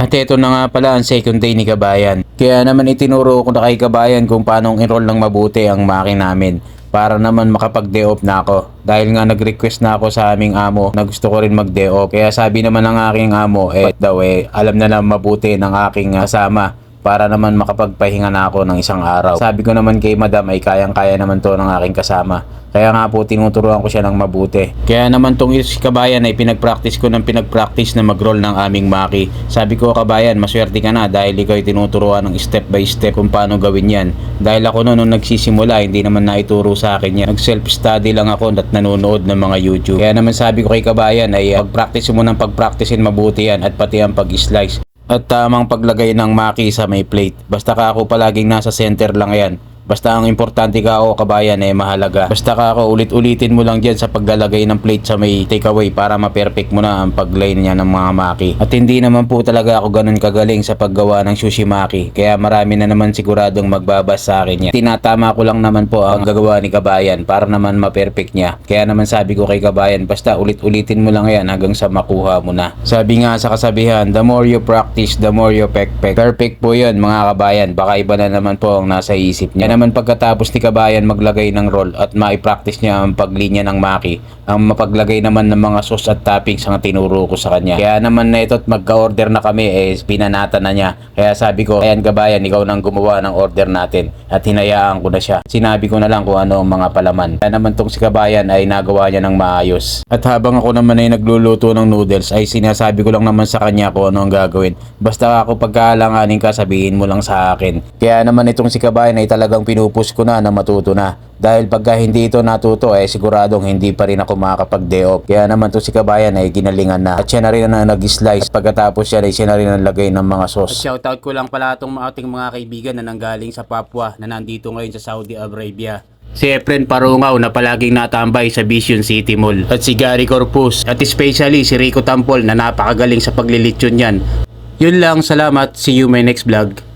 At ito na nga pala ang second day ni Kabayan. Kaya naman itinuro ko na kay Kabayan kung paano enroll ng mabuti ang maki namin para naman makapag-day off na ako. Dahil nga nag-request na ako sa aming amo na gusto ko rin mag-day off. Kaya sabi naman ng aking amo, eh daw eh, alam na lang mabuti ng aking kasama para naman makapagpahinga na ako ng isang araw. Sabi ko naman kay madam ay kayang-kaya naman to ng aking kasama. Kaya nga po tinuturuan ko siya ng mabuti. Kaya naman tong si kabayan ay pinag-practice ko ng pinag-practice na mag-roll ng aming maki. Sabi ko kabayan, maswerte ka na dahil ikaw ay tinuturuan ng step by step kung paano gawin yan. Dahil ako noon nung nagsisimula, hindi naman naituro sa akin yan. Nag-self-study lang ako at nanonood ng mga YouTube. Kaya naman sabi ko kay kabayan ay pag-practice mo ng pag-practicein mabuti yan at pati ang pag-slice at tamang paglagay ng maki sa may plate. Basta ka ako palaging nasa center lang yan. Basta ang importante ka o kabayan ay mahalaga. Basta ka ako ulit-ulitin mo lang dyan sa paglalagay ng plate sa may takeaway para ma-perfect mo na ang paglay niya ng mga maki. At hindi naman po talaga ako ganun kagaling sa paggawa ng sushi maki. Kaya marami na naman siguradong magbabas sa akin yan. Tinatama ko lang naman po ang gagawa ni kabayan para naman ma-perfect niya. Kaya naman sabi ko kay kabayan basta ulit-ulitin mo lang yan hanggang sa makuha mo na. Sabi nga sa kasabihan, the more you practice, the more you pek-pek. Perfect po yun mga kabayan. Baka iba na naman po ang nasa isip niya. Kaya naman pagkatapos ni kabayan maglagay ng roll at ma-practice niya ang paglinya ng maki, ang mapaglagay naman ng mga sauce at toppings ang tinuro ko sa kanya. Kaya naman na ito't magka-order na kami eh pinanata na niya. Kaya sabi ko, ayan kabayan, ikaw nang gumawa ng order natin at hinayaan ko na siya. Sinabi ko na lang kung ano ang mga palaman. Kaya naman tong si kabayan ay nagawa niya ng maayos. At habang ako naman ay nagluluto ng noodles ay sinasabi ko lang naman sa kanya kung ano ang gagawin. Basta ako pagkaalanganin ka sabihin mo lang sa akin. Kaya naman itong si kabayan ay talagang pinupus ko na na matuto na. Dahil pagka hindi ito natuto eh siguradong hindi pa rin ako makakapag-day off. Kaya naman to si Kabayan ay ginalingan na. At siya na rin ang nag-slice. Pagkatapos siya ay siya na rin ang lagay ng mga sauce. shoutout ko lang pala itong ating mga kaibigan na nanggaling sa Papua na nandito ngayon sa Saudi Arabia. Si Efren Parungaw na palaging natambay sa Vision City Mall. At si Gary Corpus. At especially si Rico Tampol na napakagaling sa paglilitsyon yan. Yun lang, salamat. See you my next vlog.